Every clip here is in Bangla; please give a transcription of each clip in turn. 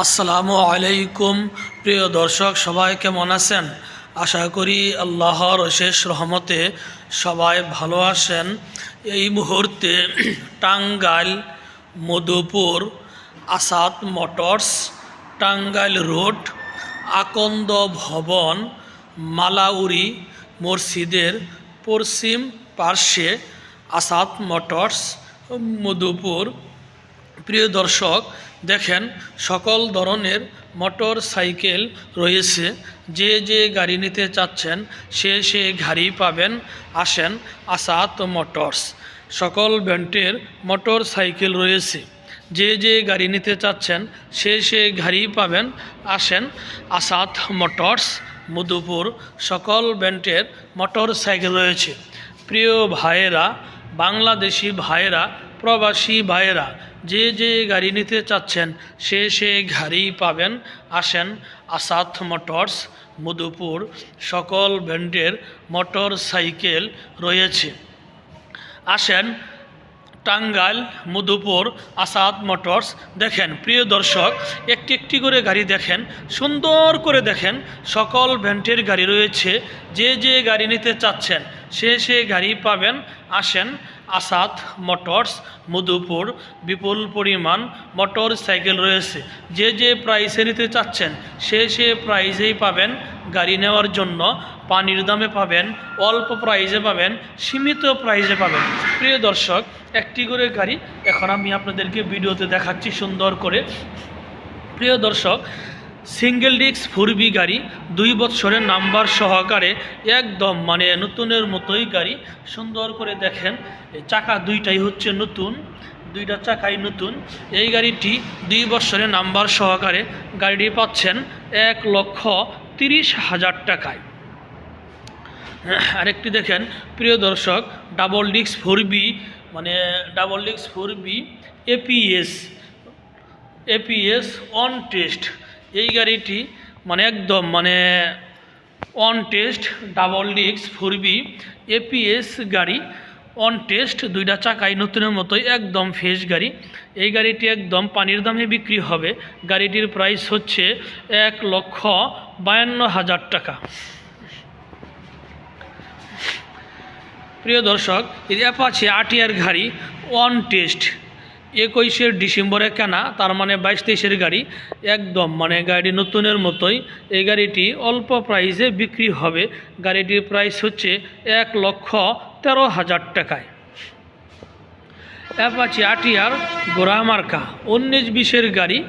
আসসালামু আলাইকুম, প্রিয় দর্শক, সবাই কেমন আছেন? আশা করি আল্লাহর অশেষ রহমতে সবাই ভালো আছেন। এই মুহূর্তে টাঙ্গাইল, মধুপুর, আসাদ মোটরস, টাঙ্গাইল রোড, আকন্দ ভবন, মালাউরি মসজিদের পশ্চিম পার্শ্বে আসাদ মোটরস, মধুপুর। প্রিয় দর্শক, দেখেন সকল ধরনের মোটর সাইকেল রয়েছে। যে যে গাড়ি নিতে চাচ্ছেন, সে সে গাড়ি পাবেন। আসেন আসাদ মোটরস সকল ব্র্যান্ডের মোটর সাইকেল রয়েছে। যে যে গাড়ি নিতে চাচ্ছেন, সে সে গাড়ি পাবেন। আসেন আসাদ মোটরস মধুপুর। সকল ব্র্যান্ডের মোটর সাইকেল রয়েছে। প্রিয় ভাইয়েরা বাংলাদেশি ভাইয়েরা, প্রবাসী ভাইয়েরা, যে যে গাড়ি নিতে চাচ্ছেন, সে সে গাড়ি পাবেন। আসেন আসাদ মোটরস, মধুপুর, সকল ব্র্যান্ডের মোটর সাইকেল রয়েছে। আসেন টাঙ্গাইল, মধুপুর, আসাদ মোটরস, দেখেন, প্রিয় দর্শক, একটি একটি করে গাড়ি দেখেন, সুন্দর করে দেখেন, সকল ভ্যান্টের গাড়ি রয়েছে, যে যে গাড়ি নিতে চাচ্ছেন সে সে গাড়ি পাবেন, আসেন, আসাদ মোটরস, মধুপুর, বিপুল পরিমাণ মোটর সাইকেল রয়েছে। যে যে প্রাইসে নিতে চাচ্ছেন, সে সে প্রাইসেই পাবেন, গাড়ি নেওয়ার জন্য পানির দামে পাবেন, অল্প প্রাইজে পাবেন, সীমিত প্রাইজে পাবেন। প্রিয় দর্শক, একটি করে গাড়ি এখন আমি আপনাদেরকে ভিডিওতে দেখাচ্ছি সুন্দর করে। প্রিয় দর্শক সিঙ্গেল ডিস্ক ফুরবি গাড়ি, দুই বছরের নাম্বার সহকারে একদম মানে নতুনের মতোই গাড়ি। সুন্দর করে দেখেন চাকা দুইটাই হচ্ছে নতুন, দুইটা চাকাই নতুন। এই গাড়িটি দুই বছরের নাম্বার সহকারে গাড়িটি পাচ্ছেন এক লক্ষ তিরিশ হাজার টাকায়। আরেকটি দেখেন, প্রিয় দর্শক, ডাবল ডিস্ক ফোর বি মানে double disc four B APS APS on test. এই গাড়িটি মানে একদম মানে অন টেস্ট ডাবল ডিক্স ফোর বি এপিএস গাড়ি অন টেস্ট দুইটা চাকাই নতুনের মতোই, একদম ফ্রেশ গাড়ি। এই গাড়িটি একদম পানির দামে বিক্রি হবে। গাড়িটির প্রাইস হচ্ছে এক লক্ষ বায়ান্ন হাজার টাকা। প্রিয় দর্শক, এই অ্যাপাচি আটিয়ার গাড়ি অন টেস্ট একুশের ডিসেম্বরে কেনা, তার মানে বাইশ তেইশের গাড়ি। একদম মানে গাড়ি নতুনের মতোই। এই গাড়িটি অল্প প্রাইসে বিক্রি হবে। গাড়িটির প্রাইস হচ্ছে এক লক্ষ তেরো হাজার টাকায়। অ্যাপাচি আটিয়ার গোড়ামার্কা উনিশ বিশের গাড়ি,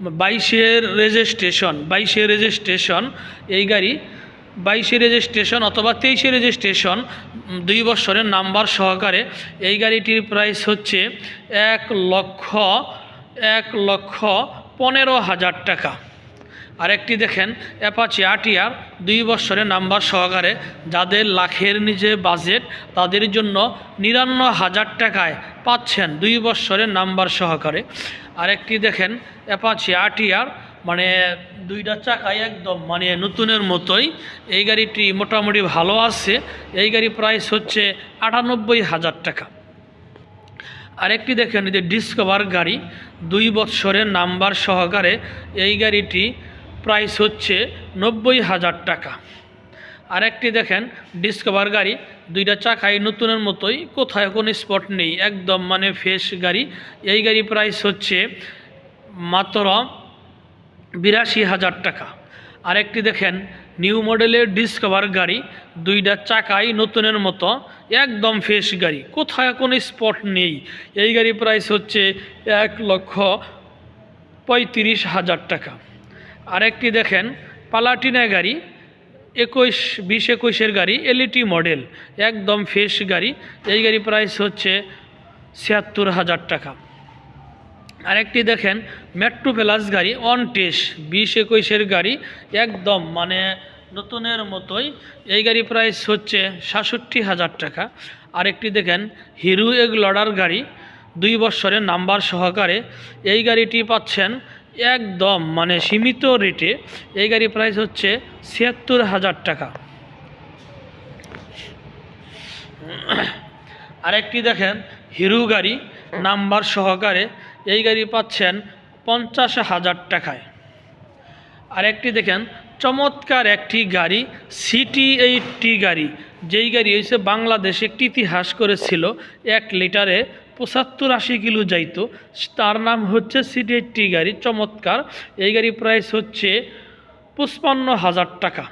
বাইশের রেজিস্ট্রেশন বাইশের রেজিস্ট্রেশন। এই গাড়ি বাইশে রেজিস্ট্রেশন অথবা তেইশে রেজিস্ট্রেশন দুই বছরের নাম্বার সহকারে এই গাড়িটির প্রাইস হচ্ছে এক লক্ষ এক লক্ষ পনেরো হাজার টাকা। আরেকটি দেখেন, অ্যাপাচি আটিয়ার দুই বছরের নাম্বার সহকারে যাদের লাখের নিচে বাজেট, তাদের জন্য নিরান্ন হাজার টাকায় পাচ্ছেন দুই বছরের নাম্বার সহকারে। আরেকটি দেখেন, অ্যাপাচি আটিয়ার মানে দুইটা চাকায় একদম মানে নতুনের মতোই। এই গাড়িটি মোটামুটি ভালো আছে। এই গাড়ি প্রাইস হচ্ছে আটানব্বই হাজার টাকা। আরেকটি দেখেন যে ডিসকভার গাড়ি, দুই বৎসরের নাম্বার সহকারে এই গাড়িটি প্রাইস হচ্ছে নব্বই হাজার টাকা। আরেকটি দেখেন ডিসকভার গাড়ি, দুইটা চাকাই নতুনের মতোই, কোথায় কোনো স্পট নেই, একদম মানে ফ্রেশ গাড়ি। এই গাড়ি প্রাইস হচ্ছে মাত্র বিরাশি হাজার টাকা। আরেকটি দেখেন, নিউ মডেলের ডিসকভার গাড়ি, দুইটা চাকাই নতুনের মতো, একদম ফ্রেশ গাড়ি। কোথায় কোনো স্পট নেই। এই গাড়ি প্রাইস হচ্ছে এক লক্ষ পঁয়ত্রিশ হাজার টাকা। আরেকটি দেখেন পালাটিনা গাড়ি, একুশ, বিশ একুশের গাড়ি এলইটি মডেল একদম ফ্রেশ গাড়ি। এই গাড়ি প্রাইস হচ্ছে ছিয়াত্তর হাজার টাকা। আরেকটি দেখেন মেট্রো প্লাস গাড়ি অন টেস্ট বিশ একুশের গাড়ি, একদম মানে নতুনের মতোই। এই গাড়ি প্রাইস হচ্ছে সাতষট্টি হাজার টাকা। আরেকটি দেখেন হিরো এগ লডার গাড়ি, দুই বছরের নাম্বার সহকারে। এই গাড়িটি পাচ্ছেন একদম মানে সীমিত রেটে এই গাড়ি প্রাইস হচ্ছে ছিয়াত্তর হাজার টাকা। আরেকটি দেখেন হিরো গাড়ি নাম্বার সহকারে। এই গাড়ি পাচ্ছেন পঞ্চাশ হাজার টাকায়। আরেকটি দেখেন, চমৎকার একটি গাড়ি সিটি এইটটি গাড়ি। যেই গাড়ি হয়েছে বাংলাদেশে একটি ইতিহাস করেছিল, এক লিটারে পঁচাত্তর আশি কিলো যাইতো। তার নাম হচ্ছে সিটি এইটটি গাড়ি, চমৎকার। এই গাড়ি প্রাইস হচ্ছে পঁচপান্ন হাজার টাকা।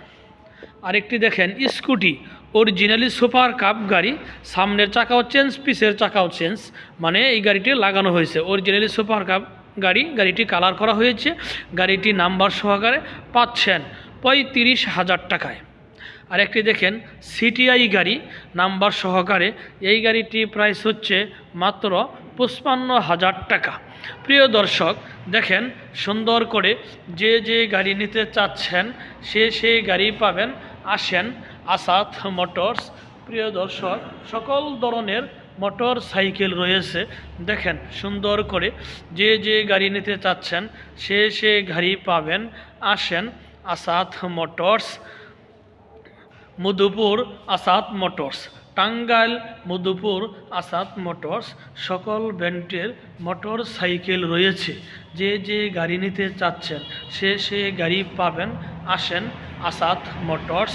আরেকটি দেখেন, স্কুটি অরিজিনালি সুপার কাপ গাড়ি, সামনের চাকাও চেঞ্জ পিসের চাকাও চেঞ্জ মানে এই গাড়িটি লাগানো হয়েছে। অরিজিনালি সুপার কাপ গাড়ি, গাড়িটি কালার করা হয়েছে, গাড়িটি নাম্বার সহকারে পাচ্ছেন পঁয়ত্রিশ হাজার টাকায়। আরেকটি দেখেন সিটিআই গাড়ি নাম্বার সহকারে, এই গাড়িটি প্রাইস হচ্ছে মাত্র পঁচপান্ন হাজার টাকা। প্রিয় দর্শক, দেখেন সুন্দর করে যে যে গাড়ি নিতে চাচ্ছেন, সে সে গাড়ি পাবেন, আসেন আসাদ মোটরস, প্রিয় দর্শক, সকল ধরনের মোটর সাইকেল রয়েছে। দেখেন, সুন্দর করে যে যে গাড়ি নিতে চাচ্ছেন, সে সে গাড়ি পাবেন। আসেন, Asad motors, Madhupur Asad motors, Tangail, Madhupur Asad motors, সকল ব্র্যান্ডের মোটর সাইকেল রয়েছে। যে যে গাড়ি নিতে চাচ্ছেন, সে সে গাড়ি পাবেন। আসেন, আসাদ মোটরস